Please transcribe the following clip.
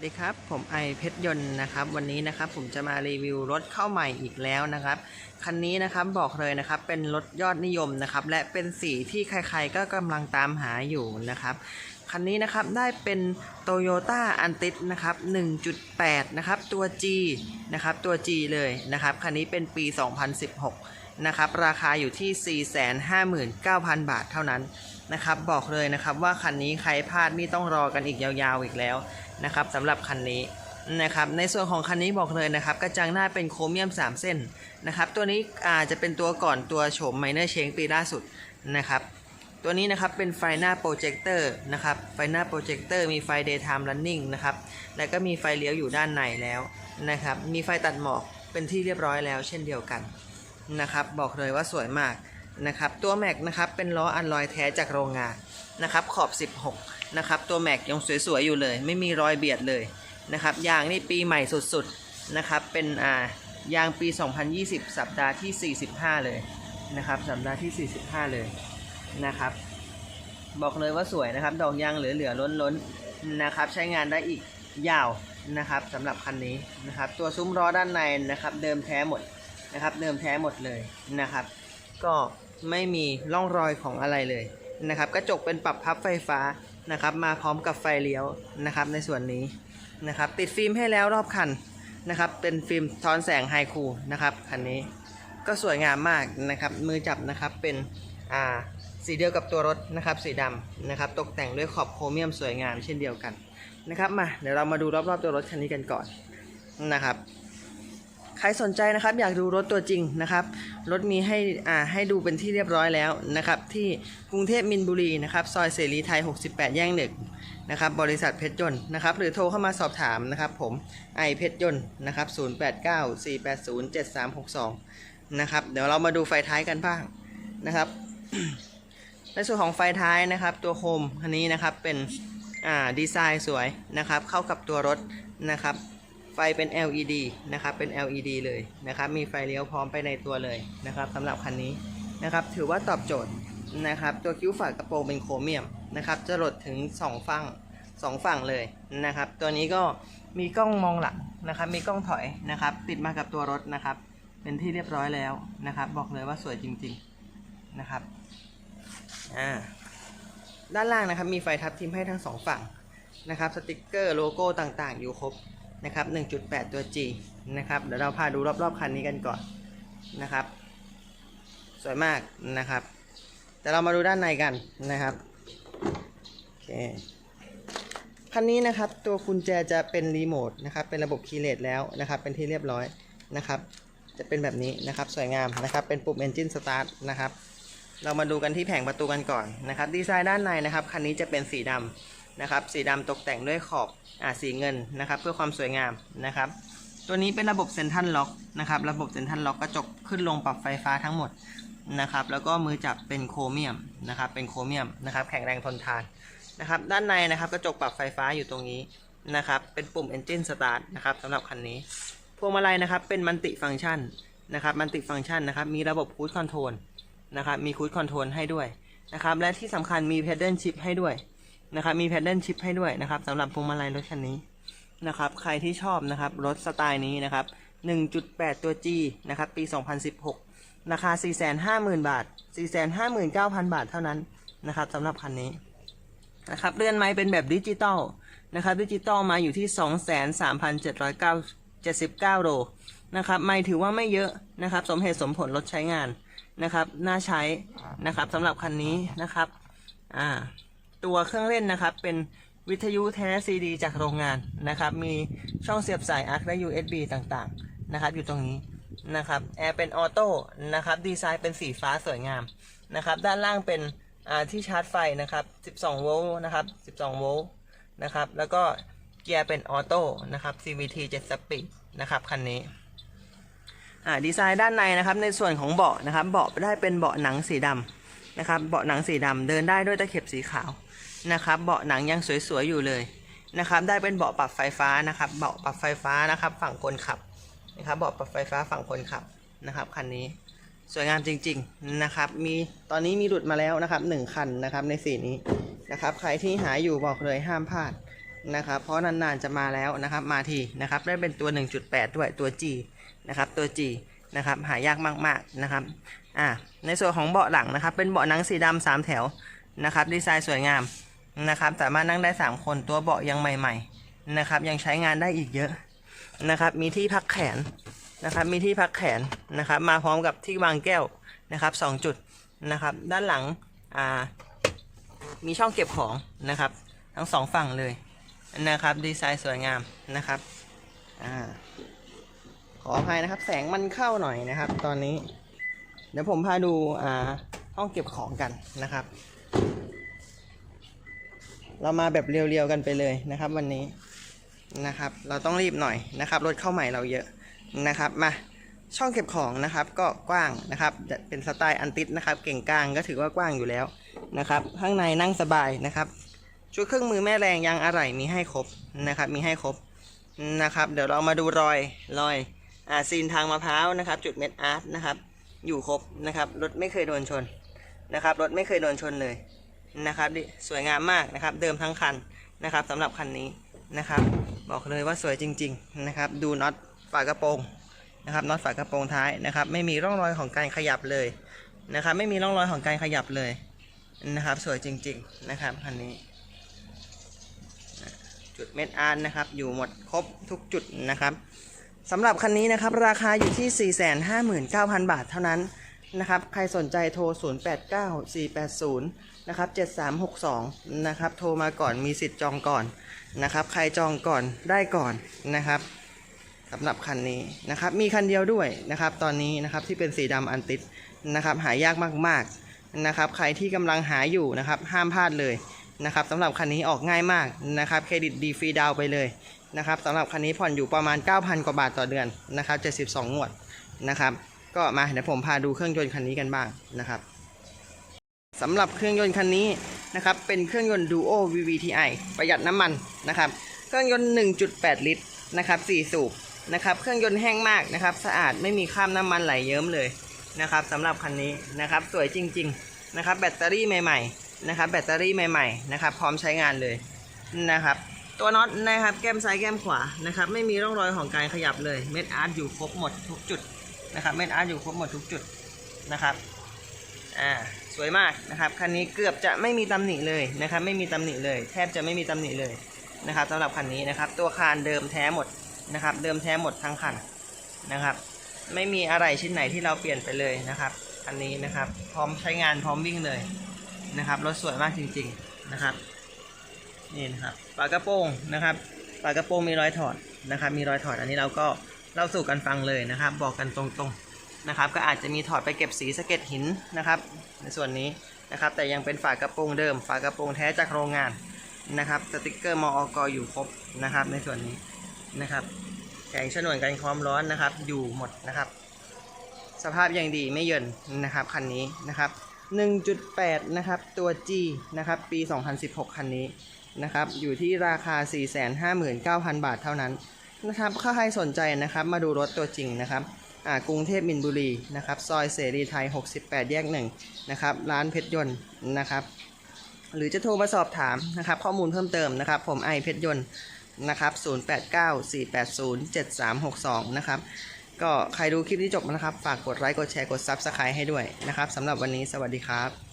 สวัสดีครับ ผมไอเพชรยนต์นะครับ วันนี้นะครับผมจะมารีวิวรถเข้าใหม่อีกแล้วนะครับ คันนี้นะครับบอกเลยนะครับเป็นรถยอดนิยมนะครับ และเป็นสีที่ใครๆก็กำลังตามหาอยู่นะครับ คันนี้นะครับได้เป็น Toyota a n t i s นะครับ 1.8 นะครับ ตัว G นะครับตัว G เลยนะครับ คันนี้เป็นปี 2016 นะครับ ราคาอยู่ที่ 459,000 บาทเท่านั้นนะครับ บอกเลยนะครับว่าคันนี้ใครพลาดนี่ต้องรอกันอีกยาวๆอีกแล้ว นะครับสำหรับคันนี้นะครับในส่วนของคันนี้บอกเลยนะครับ กระจังหน้าเป็นโครเมียม 3 เส้นนะครับ ตัวนี้อาจจะเป็นตัวก่อนตัวโฉมไมเนอร์เชงปีล่าสุดนะครับ ตัวนี้นะครับเป็นไฟหน้าโปรเจคเตอร์นะครับไฟหน้าโปรเจคเตอร์มีไฟ daytime running นะครับแล้วก็มีไฟเลี้ยวอยู่ด้านในแล้วนะครับ มีไฟตัดหมอกเป็นที่เรียบร้อยแล้ว เช่นเดียวกันนะครับ บอกเลยว่าสวยมากนะครับ ตัวแม็กนะครับเป็นล้ออันลอยแท้จากโรงงานนะครับขอบ 16 นะครับตัวแม็กยังสวยๆอยู่เลย ไม่มีรอยเบียดเลยนะครับยางนี่ปีใหม่สุดๆนะครับเป็นอ่ายางปี 2020 สัปดาห์ที่ 45 เลยนะครับสัปดาห์ที่ 45 เลยนะครับบอกเลยว่าสวยนะครับ ดอกยางเหลือๆล้นๆนะครับใช้งานได้อีกยาวนะครับสำหรับคันนี้นะครับตัวซุ้มล้อด้านในนะครับเดิมแท้หมดนะครับเดิมแท้หมดเลยนะครับ ก็ไม่มีร่องรอยของอะไรเลยนะครับกระจกเป็นปรับพับไฟฟ้า นะครับ มาพร้อมกับไฟเลี้ยวนะครับ ในส่วนนี้นะครับ ติดฟิล์มให้แล้วรอบคันนะครับ เป็นฟิล์มท้อนแสงไฮคูนะครับคันนี้ก็สวยงามมากนะครับ มือจับนะครับเป็นอ่าสีเดียวกับตัวรถนะครับ สีดำนะครับ ตกแต่งด้วยขอบโครเมียมสวยงามเช่นเดียวกันนะครับ มาเดี๋ยวเรามาดูรอบๆตัวรถคันนี้กันก่อนนะครับ ใครสนใจนะครับ อยากดูรถตัวจริงนะครับ รถมีให้อ่าให้ดูเป็นที่เรียบร้อยแล้วนะครับ ที่กรุงเทพมินบุรีนะครับ ซอยเสรีไทย 68 แย่งหนึ่งนะครับ บริษัทเพชรยนต์นะครับ หรือโทรเข้ามาสอบถามนะครับ ผมไอเพชรยนต์นะครับ 0894807362 นะครับ เดี๋ยวเรามาดูไฟท้ายกันบ้างนะครับในส่วนของไฟท้ายนะครับ ตัวโคมคันนี้นะครับเป็นอ่าดีไซน์สวยนะครับ เข้ากับตัวรถนะครับ ฟเป็น LED นะครับ เป็น LED เลยนะครับ มีไฟเลี้ยวพร้อมไปในตัวเลยนะครับสำหรับคันนี้นะครับ ถือว่าตอบโจทย์นะครับ ตัวคิ้วฝากระโปรงเป็นโครเมียมนะครับ จะหลดถึง 2 ฝั่ง 2 ฝั่งเลยนะครับ ตัวนี้ก็มีกล้องมองหลังนะครับ มีกล้องถอยนะครับ ติดมากับตัวรถนะครับ เป็นที่เรียบร้อยแล้วนะครับ บอกเลยว่าสวยจริง ๆนะครับ อ่า ด้านล่างนะครับ มีไฟทับทิมให้ทั้งสองฝั่งนะครับ สติกเกอร์โลโก้ต่างๆ อยู่ครบ นะครับ 1.8 ตัว G นะครับเดี๋ยวเราพาดูรอบๆคันนี้กันก่อนนะครับ สวยมากนะครับ แต่เรามาดูด้านในกันนะครับโอเคคันนี้นะครับตัวกุญแจจะเป็นรีโมทนะครับเป็นระบบคีย์เลสแล้วนะครับเป็นที่เรียบร้อยนะครับจะเป็นแบบนี้นะครับสวยงามนะครับเป็นปุ่ม Engine Start นะครับเรามาดูกันที่แผงประตูกันก่อนนะครับดีไซน์ด้านในนะครับคันนี้จะเป็นสีดำ นะครับ สีดำตกแต่งด้วยขอบอ่าสีเงินนะครับ เพื่อความสวยงามนะครับ ตัวนี้เป็นระบบเซนทันล็อกนะครับ ระบบเซนทันล็อกกระจกขึ้นลงปรับไฟฟ้าทั้งหมดนะครับ แล้วก็มือจับเป็นโครเมียมนะครับ เป็นโครเมียมนะครับ แข็งแรงทนทานนะครับ ด้านในนะครับกระจกปรับไฟฟ้าอยู่ตรงนี้นะครับ เป็นปุ่ม Engine Start นะครับสำหรับคันนี้พวงมาลัยนะครับเป็นมัลติฟัง c t ชันนะครับมัลติฟัง c t ชันนะครับ มีระบบคูดคอนโทรลนะครับ มีคูดคอนโทรลให้ด้วยนะครับ และที่สำคัญมีเพดเดิลชิพให้ด้วย นะครับมีเพดเดิลชิพให้ด้วยนะครับสำหรับพวงมาลัยรถคันนี้นะครับใครที่ชอบนะครับรถสไตล์นี้นะครับ 1.8 ตัว G นะครับปี 2016 ราคา 450,000 บาท 459,000 บาทเท่านั้นนะครับสำหรับคันนี้นะครับเรือนไม้เป็นแบบดิจิตอลนะครับดิจิตอลมาอยู่ที่ 23,779โลนะครับไม่ถือว่าไม่เยอะนะครับสมเหตุสมผลรถใช้งานนะครับน่าใช้นะครับสำหรับคันนี้นะครับอ่า ตัวเครื่องเล่นนะครับ เป็นวิทยุแท้ซีดีจากโรงงานนะครับ มีช่องเสียบสายอาร์คและ USB ต่างๆ นะครับ อยู่ตรงนี้นะครับแอร์เป็นออโต้นะครับ ดีไซน์เป็นสีฟ้าสวยงามนะครับ ด้านล่างเป็นที่ชาร์จไฟนะครับ 12 โวลต์นะครับ 12 โวลต์นะครับ แล้วก็เกียร์เป็นออโต้นะครับ CVT 7 speed นะครับคันนี้ดีไซน์ด้านในนะครับ ในส่วนของเบาะนะครับ เบาะได้เป็นเบาะหนังสีดำนะครับ เบาะหนังสีดำเดินได้ด้วยตะเข็บสีขาว นะครับเบาะหนังยังสวยๆอยู่เลยนะครับ ได้เป็นเบาะปรับไฟฟ้านะครับเบาะปรับไฟฟ้านะครับ ฝั่งคนขับนะครับเบาะปรับไฟฟ้าฝั่งคนขับนะครับคันนี้สวยงามจริง ๆนะครับมีตอนนี้มีหลุดมาแล้วนะครับหนึ่งคันนะครับในสีนี้นะครับใครที่หาอยู่บอกเลยห้ามพลาดนะครับเพราะนานๆจะมาแล้วนะครับมาทีนะครับได้เป็นตัว 1.8 ด้วยตัว G นะครับตัว G นะครับหายากมากๆนะครับอ่าในส่วนของเบาะหลังนะครับเป็นเบาะหนังสีดำสามแถวนะครับดีไซน์สวยงาม นะครับสามารถนั่งได้ 3 คนตัวเบาะยังใหม่ ๆ นะครับ ยังใช้งานได้อีกเยอะนะครับ มีที่พักแขนนะครับ มีที่พักแขนนะครับ มาพร้อมกับที่วางแก้วนะครับสองจุดนะครับ ด้านหลังอ่ามีช่องเก็บของนะครับ ทั้งสองฝั่งเลยนะครับ ดีไซน์สวยงามนะครับอ่าขออภัยนะครับ แสงมันเข้าหน่อยนะครับ ตอนนี้ เดี๋ยวผมพาดูอ่าห้องเก็บของกันนะครับ เรามาแบบเรียวๆกันไปเลยนะครับ วันนี้นะครับ เราต้องรีบหน่อยนะครับรถเข้าใหม่เราเยอะนะครับมาช่องเก็บของนะครับก็กว้างนะครับเป็นสไตล์อันติดนะครับ เก่งกลางก็ถือว่ากว้างอยู่แล้วนะครับ ข้างในนั่งสบายนะครับชุดเครื่องมือแม่แรงยางอะไหล่มีให้ครบนะครับ มีให้ครบนะครับ เดี๋ยวเรามาดูรอยรอยอ่าซีนทางมะพร้าวนะครับ จุดเม็ดอาร์ตนะครับ อยู่ครบนะครับรถไม่เคยโดนชนนะครับรถไม่เคยโดนชนเลย นะครับสวยงามมากนะครับ เดิมทั้งคันนะครับสำหรับคันนี้นะครับ บอกเลยว่าสวยจริง ๆนะครับ ดูน็อตฝากระโปรงนะครับน็อตฝากระโปรงท้ายนะครับ ไม่มีร่องรอยของการขยับเลยนะครับ ไม่มีร่องรอยของการขยับเลยนะครับ สวยจริง ๆนะครับคันนี้ จุดเม็ดอาร์นะครับ อยู่หมดครบทุกจุดนะครับสำหรับคันนี้นะครับ ราคาอยู่ที่ 459,000 บาทเท่านั้นนะครับ ใครสนใจโทร 089480 นะครับ7362นะครับโทรมาก่อนมีสิทธิ์จองก่อนนะครับ ใครจองก่อนได้ก่อนนะครับสำหรับคันนี้นะครับ มีคันเดียวด้วยนะครับ ตอนนี้นะครับที่เป็นสีดำอันติดนะครับ หายากมากๆนะครับ ใครที่กำลังหาอยู่นะครับ ห้ามพลาดเลยนะครับสำหรับคันนี้ออกง่ายมากนะครับ เครดิตดีฟรีดาวไปเลยนะครับสำหรับคันนี้ผ่อนอยู่ประมาณ 9,000 กว่าบาทต่อเดือนนะครับ72งวดนะครับ ก็มาเดี๋ยวผมพาดูเครื่องยนต์คันนี้กันบ้างนะครับ สำหรับเครื่องยนต์คันนี้นะครับเป็นเครื่องยนต์ Duo VVTi ประหยัดน้ำมันนะครับเครื่องยนต์ 1.8 ลิตรนะครับ4สูบนะครับเครื่องยนต์แห้งมากนะครับสะอาดไม่มีข้ามน้ำมันไหลเยิ้มเลยนะครับสำหรับคันนี้นะครับสวยจริงๆนะครับแบตเตอรี่ใหม่ๆนะครับแบตเตอรี่ใหม่ๆนะครับพร้อมใช้งานเลยนะครับตัวน็อตนะครับแก้มซ้ายแก้มขวานะครับไม่มีร่องรอยของการขยับเลยเม็ดอาร์ตอยู่ครบหมดทุกจุดนะครับเม็ดอาร์ตอยู่ครบหมดทุกจุดนะครับอ่า สวยมากนะครับคันนี้เกือบจะไม่มีตำหนิเลยนะครับไม่มีตำหนิเลย แทบจะไม่มีตำหนิเลยนะครับสำหรับคันนี้นะครับตัวคานเดิมแท้หมดนะครับเดิมแท้หมดทั้งคันนะครับ ไม่มีอะไรชิ้นไหนที่เราเปลี่ยนไปเลยนะครับคันนี้นะครับพร้อมใช้งานพร้อมวิ่งเลยนะครับรถสวยมากจริงๆนะครับนี่นะครับฝากระโปรงนะครับฝากระโปรงมีรอยถอดนะครับ มีรอยถอดอันนี้เราก็เล่าสู่กันฟังเลยนะครับ บอกกันตรงๆ นะครับ ก็อาจจะมีถอดไปเก็บสีสะเก็ดหินนะครับ ในส่วนนี้นะครับ แต่ยังเป็นฝากระโปรงเดิม ฝากระโปรงแท้จากโรงงานนะครับ สติกเกอร์มอกอยู่ครบนะครับ ในส่วนนี้นะครับแผงฉนวนกันความร้อนนะครับ อยู่หมดนะครับ สภาพยังดีไม่เยินนะครับคันนี้นะครับ 1.8 นะครับ ตัว G นะครับ ปี 2016 คันนี้นะครับ อยู่ที่ราคา 459,000 บาทเท่านั้นนะครับถ้าใครสนใจนะครับ มาดูรถตัวจริงนะครับ กรุงเทพมินบุรีนะครับซอยเสรีไทย 68 แยก1นะครับร้านเพชรยนต์นะครับหรือจะโทรมาสอบถามนะครับข้อมูลเพิ่มเติมนะครับ ผมไอเพชรยนต์นะครับ 0894807362 นะครับ ก็ใครดูคลิปนี้จบนะครับ ฝากกดไลค์ กดแชร์ กด Subscribe ให้ด้วยนะครับสำหรับวันนี้สวัสดีครับ